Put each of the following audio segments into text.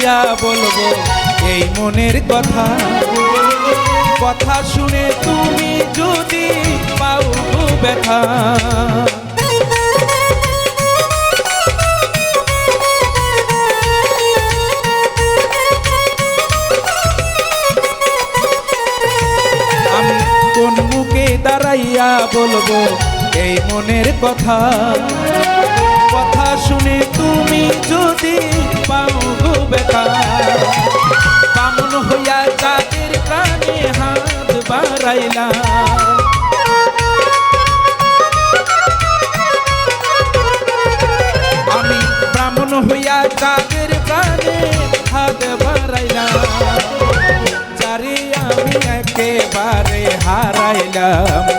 দাঁড়াইয়া বলব, এই মনের কথা। কথা শুনে তুমি যদি পাও ব্যথা। আমি কোন মুখে দাঁড়াইয়া বলব, এই মনের কথা। শুনে তুমি যদি পাও গো ব্যথা বামন হইয়া যাদের প্রাণে হাত বাড়াইলা। আমি ব্রাহ্মণ হইয়া যাদের প্রাণে হাত বাড়াইলাম যারে আমি একেবারে হারাইলাম।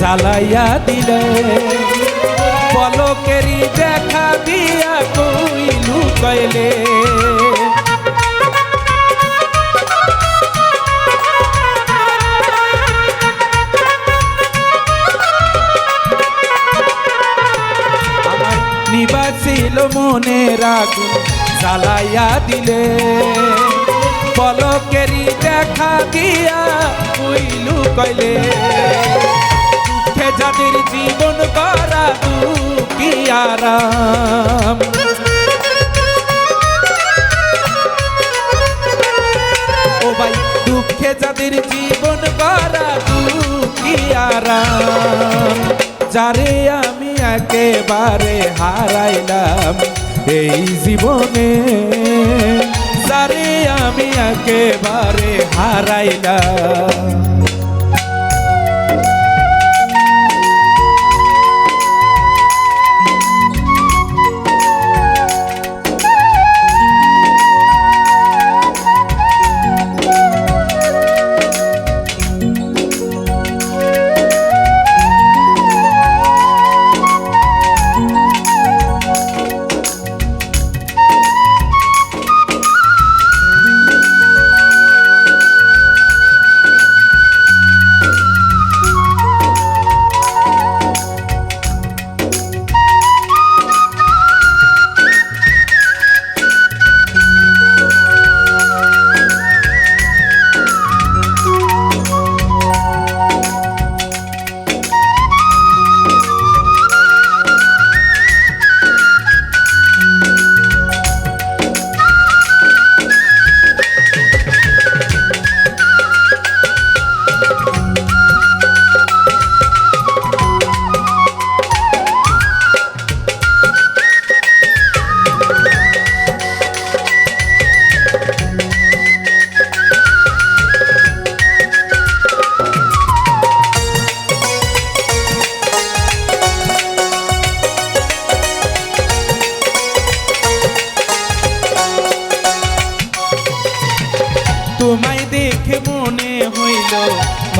জ্বালাইয়া দিলে। পলকেরি দেখা দিয়া কইলু কইলে। আমার নিবাসিল মনে রাখ জ্বালাইয়া দিলে। পলকেরি দেখা দিয়া কইলু কইলে। যাদের জীবন করা দুঃখী আরাম। ও ভাই, দুঃখে যাদের জীবন করা দুঃখী আরাম। যারে আমি একেবারে হারাইলাম এই জীবনে, যারে আমি একেবারে হারাইলাম।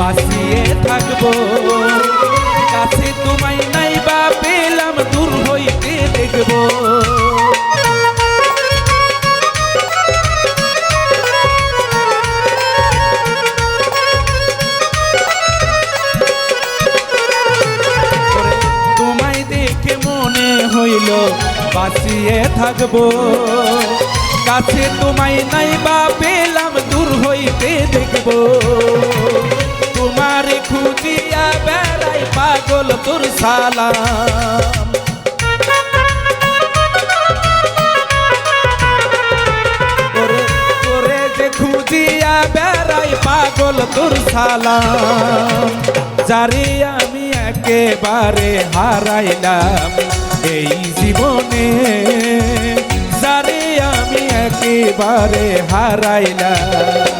বাঁচিয়ে থাকব। কাছে তোমায় নাই বা পেলাম, দূর হইতে দেখব। তোমায় দেখে মনে হইল, বাঁচিয়ে থাকব। কাছে তোমায় নাই বা পেলাম, দূর হইতে দেখব। পাগল তোর সালাম খুঁজিয়া বেড়াই পাগল তোর সালাম যারে আমি একেবারে হারাইলাম এই জীবনে যারে আমি একেবারে হারাইলাম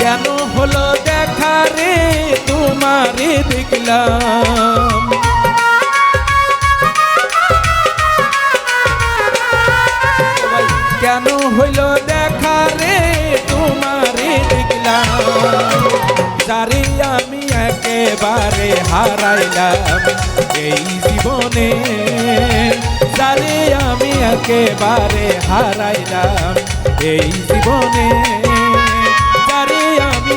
কেন হলো দেখা রে তোমারে দেখলাম। কেন হইল দেখা রে তোমারে দেখলাম। যারে আমি একেবারে হারাইলাম এই জীবনে। যারে আমি একেবারে হারাইলাম এই জীবনে। যারে আমি